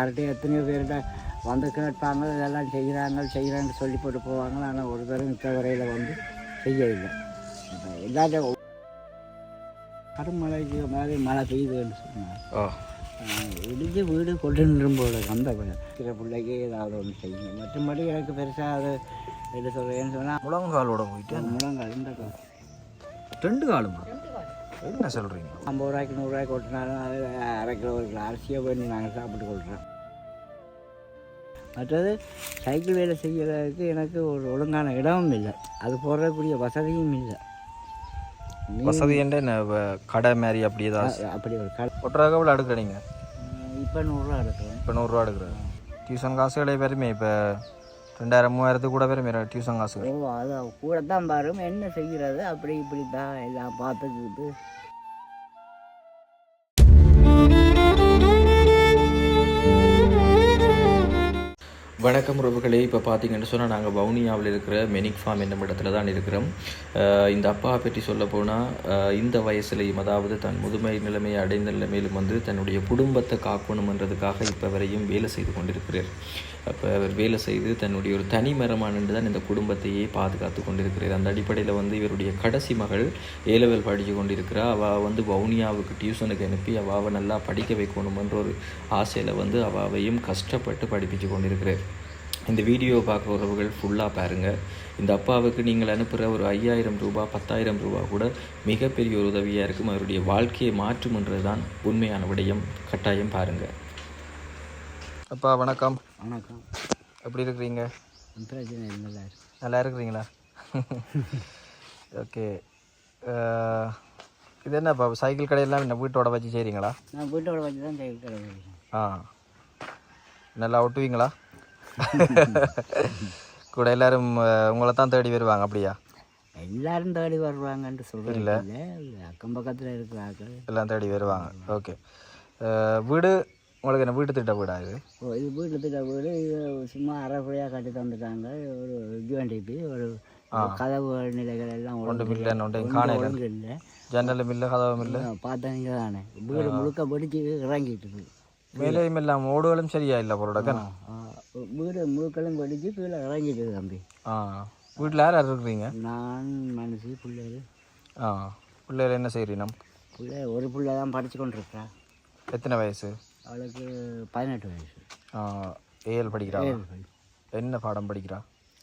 யார்கிட்டயும் எத்தனையோ பேர்கிட்ட வந்து கேட்பாங்க இதெல்லாம் செய்கிறாங்க செய்கிறான்னு சொல்லி போட்டு போவாங்க ஆனால் ஒரு தரம் மித்த வரையில் வந்து செய்யவில்லை. இப்போ எல்லாத்தையும் கருமழைக்கு மாதிரி மழை பெய்யுதுன்னு சொன்னாங்க. ஓ இடிஞ்சு வீடு கொண்டு நிரும்போட அந்த சில பிள்ளைக்கு ஏதாவது ஒன்று செய்யணும் மற்றபடி எனக்கு பெருசாக அது என்ன சொல்கிறேன்னு சொன்னால் முழங்காலோட போயிட்டு முழங்கால் இந்த கால் ரெண்டு காலுமா என்ன சொல்கிறீங்க ஐம்பது ரூபாய்க்கு நூறுரூவாய்க்கு கொட்டினாலும் அது அரை கிலோ ஒரு கிலோ அரிசியை பண்ணி நாங்கள் சாப்பிட்டு கொள்கிறோம் மற்றது சைக்கிள் வேலை செய்கிறதுக்கு எனக்கு ஒரு ஒழுங்கான இடமும் இல்லை. அது போடுறதுக்குரிய வசதியும் இல்லை. வசதி என்ன கடை மாதிரி அப்படி ஏதாவது அப்படி ஒரு கடை. ஒட்டுறாக எவ்வளோ எடுக்கிறீங்க இப்போ நூறுரூவா எடுக்கிறோம் இப்போ நூறுரூவா எடுக்கிறேன் டியூஷன் காசுகளே வருமே இப்போ ரெண்டாயிரம் மூவாயிரத்துக்கு கூட வருமே டியூஷன் காசு ஓ அது கூட தான் பாரும். என்ன செய்கிறது அப்படி இப்படி தான் எல்லாம் பார்த்துக்கிட்டு. வணக்கம் உறவுகளே. இப்போ பார்த்தீங்கன்னு சொன்னால் நாங்கள் வவுனியாவில் இருக்கிற மெனிக் ஃபார்ம் என்னும் இடத்துல தான் இருக்கிறோம். இந்த அப்பாவை பற்றி சொல்ல போனால் இந்த வயசுலையும் அதாவது தன் முதுமை நிலைமையை அடைந்த நிலைமையிலும் வந்து தன்னுடைய குடும்பத்தை காக்கணுமன்றதுக்காக இப்போ வரையும் வேலை செய்து கொண்டிருக்கிறார். அப்போ அவர் வேலை செய்து தன்னுடைய ஒரு தனி மரமானன்று தான் இந்த குடும்பத்தையே பாதுகாத்து கொண்டிருக்கிறார். அந்த அடிப்படையில் வந்து இவருடைய கடைசி மகள் ஏலவல் படித்து கொண்டிருக்கிறா. அவள் வந்து வவுனியாவுக்கு டியூஷனுக்கு அனுப்பி அவாவை நல்லா படிக்க வைக்கணுமன்ற ஒரு ஆசையில் வந்து அவாவையும் கஷ்டப்பட்டு படிப்பிச்சு கொண்டிருக்கிறார். இந்த வீடியோவை பார்க்குற உறவுகள் ஃபுல்லாக பாருங்கள் இந்த அப்பாவுக்கு நீங்கள் அனுப்புகிற ஒரு ஐயாயிரம் ரூபாய் பத்தாயிரம் ரூபாய் கூட மிகப்பெரிய ஒரு உதவியாக இருக்கும். அவருடைய வாழ்க்கையை மாற்றும்ன்றது தான் உண்மையான விடயம். கட்டாயம் பாருங்கள் அப்பா வணக்கம். வணக்கம். எப்படி இருக்கிறீங்க? பிரச்சனை இல்லை நல்லா இருக்கிறீங்களா? ஓகே. இது என்னப்பா சைக்கிள் கடையெல்லாம் என்ன வீட்டோட வச்சு செய்கிறீங்களா நான் வீட்டோட வச்சு தான் சைக்கிள் கடை. ஆ. நல்லா ஒட்டுவீங்களா? கூட எல்லாரும் உங்களை தான் தேடி வருவாங்க அப்படியா? எல்லாரும் தேடி வருவாங்கன்ட்டு சொல்கிறது இல்லை. அக்கம் பக்கத்தில் இருக்கிறாங்க எல்லாம் தேடி வருவாங்க. ஓகே. வீடு உங்களுக்கு என்ன வீட்டு திட்ட வீடா இது? இது வீட்டில் திட்ட வீடு. இது சும்மா அரைக்குறையாக கட்டி தந்துட்டாங்க. ஒரு யூஎன்டிபி ஒரு கதவு நிலைகள் எல்லாம் ஒழுங்கு இல்லை காணையில் ஒழுங்கு இல்லை. ஜன்னலும் இல்லை கதவும் இல்லை. பார்த்தீங்க தானே. வீடு முழுக்க படிச்சு இறங்கிட்டு இருக்கு. மேலேயும் எல்லாம் ஓடுகளும் சரியா இல்லை ஆ, வீடு முழுக்களும் படிச்சு கீழே இறங்கிட்டு இருக்கு தம்பி. ஆ வீட்டில் யார் யார் இருக்கிறீங்க? நான் மனசு பிள்ளைகள். ஆ பிள்ளைகள் என்ன செய்கிறீங்க பிள்ளை ஒரு பிள்ளை தான் படிச்சு கொண்டிருக்கா எத்தனை வயசு? அவளுக்கு பதினெட்டு வயசு. ஏஎல் படிக்கிறா. என்ன பாடம் படிக்கிறா?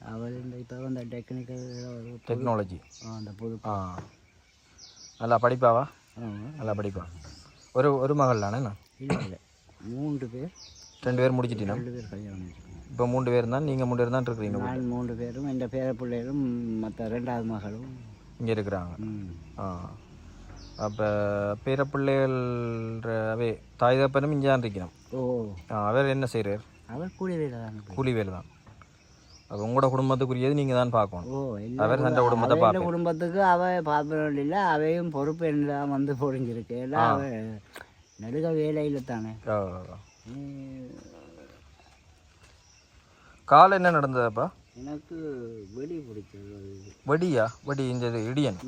அவள் இந்த இப்போ வந்த டெக்னிக்கல் டெக்னாலஜி அந்த புது ஆ. நல்லா படிப்பாவா. நல்லா படிப்பா. ஒரு ஒரு மகள் தானே? இல்லை இல்லை. மூன்று பேர். ரெண்டு பேர் முடிச்சிட்டீங்க ரெண்டு பேர் கல்யாணம் பண்ணிருக்காங்க. இப்போ மூணு பேர் தான் நீங்கள் மூணு பேர் தான் இருக்கிறீங்க நான் மூன்று பேரும் என் பேர பிள்ளைகளும் மற்ற ரெண்டாவது மகளும். இங்கே இருக்கிறாங்க. ஆ. அப்போ பேர பிள்ளைகள் அவே தாய் தப்பனும் இங்கே தான் இருக்கிறோம் ஓ. அவர் என்ன செய்கிறார் அவர் கூலி வேலை போய் கூலி வேலை தான். அப்போ உங்களோட குடும்பத்துக்குரியது நீங்கள் தான் பார்க்கணும். ஓ அவர் தன் குடும்பத்தை பார்ப்பேன். குடும்பத்துக்கு அவ பார்ப்பதில்லை இல்லை அவையும் பொறுப்பு என்னதான் வந்து பொறிஞ்சிருக்கு அவ நடுக வேலையில் தானே. காலை என்ன நடந்ததுப்பா? எனக்கு வெடி பிடிச்சது. வடியா? வடி இந்த இது இடியன்.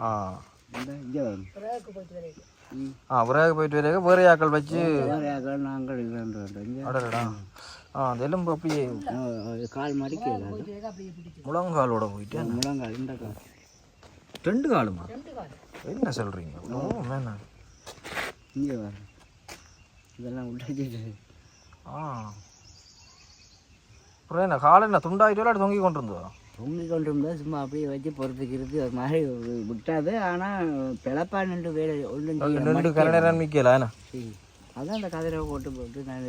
ஆ. ஆ விறகு போயிட்டு வரைக்கும் வேறு ஆக்கள் வச்சு? நாங்கள் அடடா ஆ அந்த எலும்பு அப்படியே கால் மடிக்கிறது முழங்காலோட போயிட்டு? முழங்கால் இந்த கால். ரெண்டு காலுமா? என்ன சொல்கிறீங்க ஓ மேனா இங்கே வரும் இதெல்லாம் உடைச்சிட்டு ஆ. அப்புறம் என்ன காலை என்ன துண்டாயிட்டு விளையாட்டு தொங்கி கொண்டு இருந்தோ பொங்கி கொண்டு இருந்தால் சும்மா அப்படியே வச்சு பொறுத்துக்கிறது ஒரு மாதிரி விட்டாது. ஆனால் பிளப்பா நின்று வேலை ஒன்றும் செய்ய ரெண்டு கரை நேரம் நிற்கல அதான் அந்த கதிரை போட்டு போட்டு நான்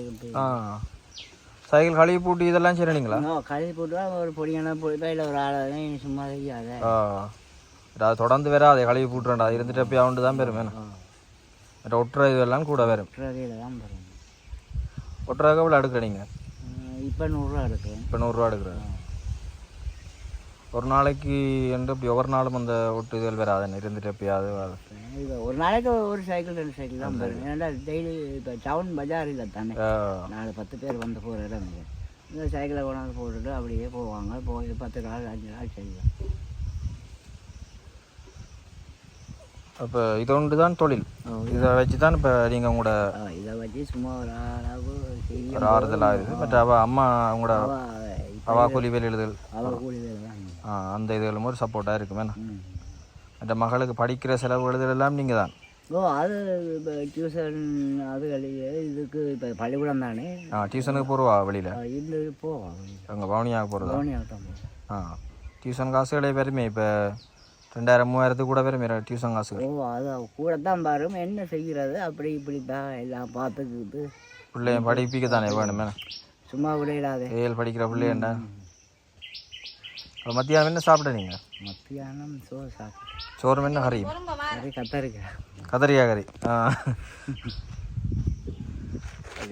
சைக்கிள் கழுவி பூட்டி இதெல்லாம் செய்றீங்களா போய் கழுவி போட்டு ஒரு பொடியான போய் இல்லை ஒரு ஆளை சும்மா செய்யாத. அது தொடர்ந்து வேற அதை கழுவி பூட்டுறேன்டா. அது இருந்துட்டு எப்போ அவண்டு தான் பெரும் வேணும் ஒட்டுற இதெல்லாம் கூட வரும். தான் போகிறேன் ஒட்டுறாக இவ்வளோ எடுக்கிறீங்க? இப்போ நூறுரூவா எடுக்கிறேன். இப்போ நூறுரூவா எடுக்கிறேன் ஒரு நாளைக்கு என்று இப்படி ஒவ்வொரு நாளும் அந்த ஒட்டு இதுகள் வராது இருந்துட்டு எப்பயாவது வரும். ஒரு நாளைக்கு ஒரு சைக்கிள் ரெண்டு சைக்கிள் தான் போகிறேன் ஏன்னா டெய்லி இப்போ டவுன் பஜார் இல்லை தானே. நாலு பத்து பேர் வந்து போகிற இடம் இந்த சைக்கிளை கொண்டாந்து போட்டுட்டு அப்படியே போவாங்க. போய் பத்து நாள் அஞ்சு நாள் செய்வேன் அப்போ இது ஒன்று தான் தொழில் இதை வச்சு தான் இப்போ நீங்கள் உங்களோட இதை வச்சு சும்மா ஒரு அளவு ஒரு ஆறுதல் ஆகுது. பட் அவள் அம்மா அவங்களோட அவா கூலி வேலை எழுதுகள் ஆ அந்த இதுகளும் ஒரு சப்போர்ட்டாக இருக்குமே. மற்ற மகளுக்கு படிக்கிற செலவு எழுதுகள் எல்லாம் நீங்கள் தான். ஓ அது இப்போ டியூஷன் அது இதுக்கு இப்போ பள்ளிக்கூடம் தானே? ஆ டியூஷனுக்கு போடுவா வெளியில்? இந்த போவோம் அங்கே பவுனியாக போகிறதா தான் போவோம் ஆ டியூஷன் காசுகளே வருமே இப்போ. ரெண்டாயிரம் மூவாயிரத்துக்கு கூட வருமே டியூஷன் காசுகள். ஓ அது கூட தான் பாரும். என்ன செய்கிறது? அப்படி இப்படி தான் எல்லாம் பார்த்துக்கிட்டு. பிள்ளைய படிப்பிக்க தானே வேணுமே. சும்மா விடையிடாதே. ஏழு படிக்கிற பிள்ளையண்டா அப்போ மத்தியானம் என்ன சாப்பிட நீங்கள் மத்தியானம் சோறு சாப்பிட்டு சோறு என்ன கறியும் நிறைய கத்தரிக்கா. கதரியா கறி. ஆ.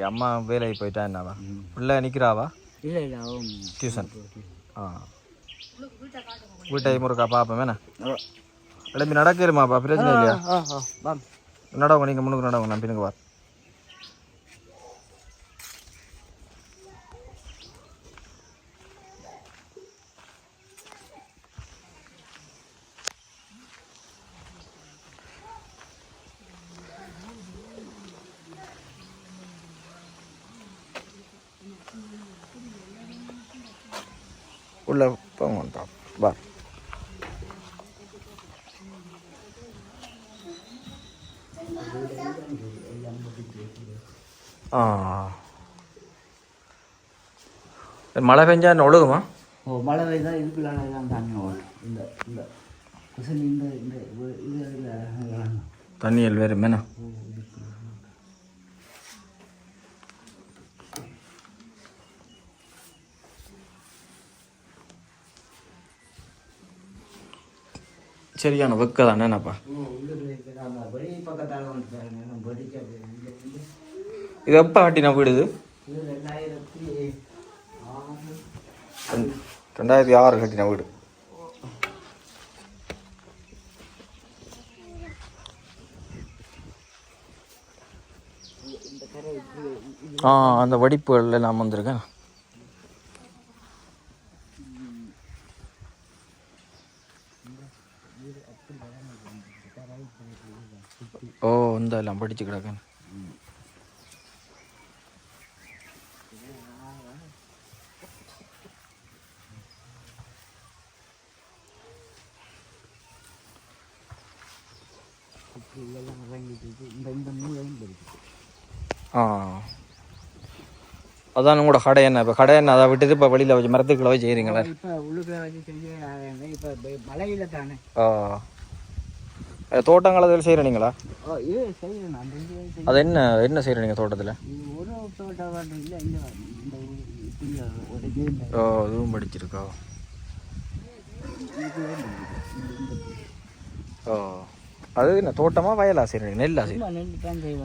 அம்மா வேலைக்கு போயிட்டா என்னவா? பிள்ளை நிற்கிறாவா? இல்லை இல்லை டியூஷன் ஆ. வீட்டை முருக்கா பார்ப்பேன் வேணா ஓ கிளம்பி நடக்கிறமாப்பா பிரச்சனை இல்லையா ஓ ஓ வாம் நடவங்க நீங்கள் முன்னுக்கு நடவங்க நான் பின்னுக்கு வா உள்ள போங்க வா ஆ. மழை பெஞ்சா ஒழுகுமா? ஓ மழை பெய்தால் இதுக்குள்ளால எல்லாம் தண்ணி ஓடும். இந்த இந்த குசல் இந்த இந்த இது- இது இதில் தண்ணியல் வேறு மேனா? சரியான வெக்க தானே என்னப்பா வெளி பக்கத்தால் வந்து பாருங்க நம்ம வெடிக்க இங்க இருந்து இது எப்போ கட்டின வீடு இது? ரெண்டாயிரத்தி ஆறு கட்டின வீடு. ஆ அந்த வடிப்புகள்லாம் வந்திருக்கேன். ஓ இந்த எல்லாம் படிச்சு கிடக்கேன் இப்படி எல்லாம் இறங்கிட்டு இருக்கு. இந்த இந்த நூலையும் படிக்குது ஆ அதான் உங்களோட கடை என்ன? இப்போ கடை என்ன? அதை விட்டுட்டு இப்போ வெளியில் வச்சு மரத்துக்குள்ள வச்சு செய்கிறீங்களா இப்போ வச்சு மலையில் தானே. ஆ. தோட்டங்கள் அதில் செய்கிறீங்களா செய்யணும். செய்யணும். அது என்ன என்ன செய்கிறீங்க தோட்டத்தில்? ஓ அதுவும் படிச்சிருக்கா? ஓ. அது என்ன தோட்டமா வயலா செய்கிறீங்க நெல்லா செய்வாங்க.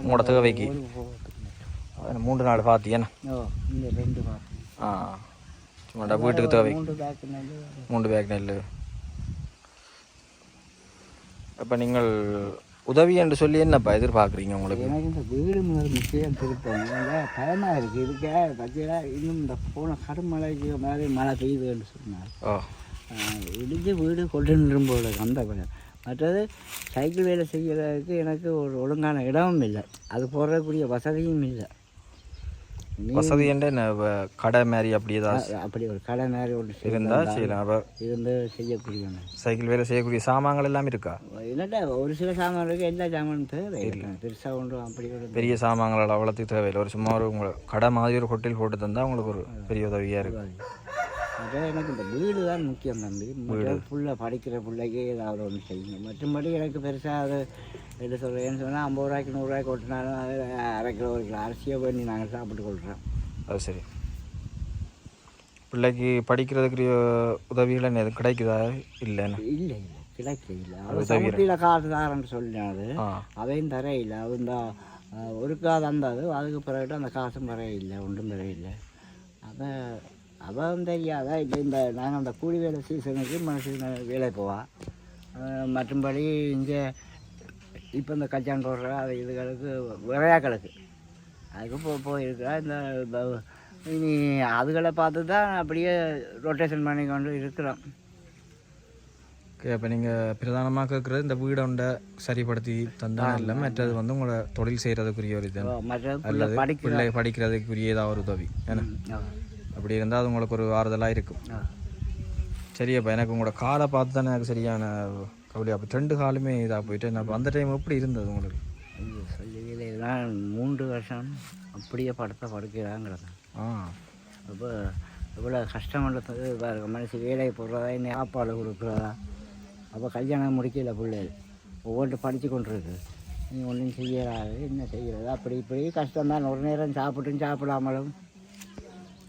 உங்களோட தேவைக்கு ஒரு போகத்துக்கு மட்டும். அது மூன்று நாள் பார்த்தியேண்ணா ஓ இந்த ரெண்டு ஆ சும்மாடா வீட்டுக்கு தேவை. மூன்று நெல் பேக் நெல் அப்போ நீங்கள் உதவி என்று சொல்லி என்னப்பா எதிர்பார்க்குறீங்க உங்களுக்கு? எனக்கு இந்த வீடு முதல் முக்கியம் திருப்பம் பயமாக இருக்குது இருக்க. பார்த்தீங்களா இன்னும் இந்த போன கருமழைக்கு மாதிரி மழை பெய்யுதுன்னு சொன்னார். ஓ. இடிஞ்சு வீடு கொண்டு நிரும்போட அந்த பயம். மற்றது சைக்கிள் வேலை செய்கிறதுக்கு எனக்கு ஒரு ஒழுங்கான இடமும் இல்லை. அது போடுறக்கூடிய வசதியும் இல்லை. வசதி என்ன கடை மாதிரி அப்படி ஏதாவது அ- அப்படி ஒரு கடை மாதிரி ஒன்று இருந்தால் செய்யலாம் அப்போ இருந்து செய்யக்கூடிய சைக்கிள் வேலை செய்யக்கூடிய சாமான்கள் எல்லாம் இருக்கா? இல்லைட்டா ஒரு சில சாமான் இருக்கு எல்லா சாமானும் தேவை பெருசாக ஒன்றும் அப்படி ஒரு பெரிய சாமான்கள் அவ்வளோத்துக்கு தேவையில்லை. ஒரு சும்மா ஒரு உங்களை கடை மாதிரி ஒரு ஹோட்டல் போட்டு தந்தால் உங்களுக்கு ஒரு பெரிய உதவியாக இருக்கும். அதான் எனக்கு இந்த வீடு தான் முக்கியம் தம்பி. ஃபுல்லாக படிக்கிற பிள்ளைக்கு ஏதாவது ஒன்று செய்யணும். மற்றபடி எனக்கு பெருசாக அது என்ன சொல்கிறேன்னு சொன்னால் ஐம்பது ரூபாய்க்கு நூறுரூவாய்க்கு கொட்டினாலும் அது அரை கிலோ ஒரு கிலோ அரிசியை பண்ணி நாங்கள் சாப்பிட்டு கொள்கிறோம் அது சரி. பிள்ளைக்கு படிக்கிறதுக்கு உதவிகள் எதுவும் கிடைக்குதா? இல்லைன்னு? இல்லை இல்லை. கிடைக்கல அது சமுத்தியில் காசு தாரன்னு ஆ. அதையும் தர இல்லை அது இந்த அஹ், ஒருக்கா தந்தது. அதுக்கு பிறகு அந்த காசும் இல்லை ஒன்றும் இல்லை அதை அவன் தெரியாதா? இல்லை இந்த நாங்கள் அந்த கூலி வேலை சீசனுக்கு மனுஷன் வேலை போவா. அஹ், மற்றும்படி இங்கே இப்போ இந்த கச்சான் போடுற அது இதுகளுக்கு விளையாக்களுக்கு அதுக்கு போ போயிருக்கிறா இந்த இனி அதுகளை பார்த்து தான் அப்படியே ரொட்டேஷன் பண்ணி கொண்டு இருக்கிறோம். ஓகே அப்போ நீங்கள் பிரதானமாக கேட்குறது இந்த வீடை உண்டை சரிப்படுத்தி தந்தா இல்லை மற்றது வந்து உங்களை தொழில் செய்கிறதுக்குரிய ஒரு இது. மற்ற அல்லது பிள்ளை படிக்கிறதுக்குரிய ஏதாவது ஒரு உதவி. ஏன்னா அப்படி இருந்தால் அது உங்களுக்கு ஒரு ஆறுதலாக இருக்கும். சரி அப்போ எனக்கு உங்களோட காலை பார்த்து தானே எனக்கு சரியான கவலை. அப்போ ரெண்டு காலுமே இதாக போயிட்டு நான் அப்ப அந்த டைம் எப்படி இருந்தது உங்களுக்கு? இதெல்லாம் மூன்று வருஷம் அப்படியே படுத்த படுக்கிறாங்கிறது ஆ. அப்போ இவ்வளோ கஷ்டப்படுறது பாருங்க மனுஷன் வேலைக்கு போடுறதா இன்னும் சாப்பாடு கொடுக்குறதா? அப்போ கல்யாணம் முடிக்கல பிள்ளைகள். ஒவ்வொன்று படித்து கொண்டு இருக்கு நீ ஒன்றும் செய்யறாது என்ன செய்யறது? அப்படி இப்படி கஷ்டம்தான். ஒரு நேரம் சாப்பிட்டும் சாப்பிடாமலும்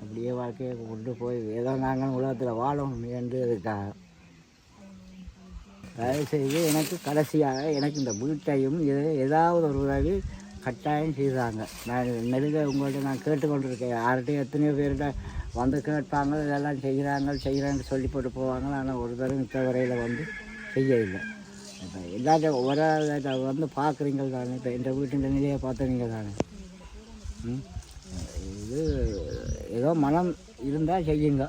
அப்படியே வாழ்க்கையை கொண்டு போய் ஏதோ நாங்கள் உலகத்தில் வாழணும் என்றதுக்காக இருக்காங்க தயவு செய்து எனக்கு கடைசியாக எனக்கு இந்த வீட்டையும் இது ஏதாவது ஒரு உதவி கட்டாயம் செய்தாங்க. நான் நெருங்க உங்கள்கிட்ட நான் கேட்டுக்கொண்டிருக்கேன். யார்கிட்டையும் எத்தனையோ பேர்கிட்ட வந்து கேட்பாங்க இதெல்லாம் செய்கிறாங்க செய்கிறாங்கன்னு சொல்லி போட்டு போவாங்க ஆனால் ஒரு தடவை மித்த வரையில் வந்து செய்யவில்லை. இப்போ எல்லாத்தையும் ஒவ்வொரு வந்து பார்க்குறீங்க தானே இப்போ எங்கள் வீட்டின் நிலையை பார்த்துறீங்க தானே இது ஏதோ மனம் இருந்தால் செய்யுங்க.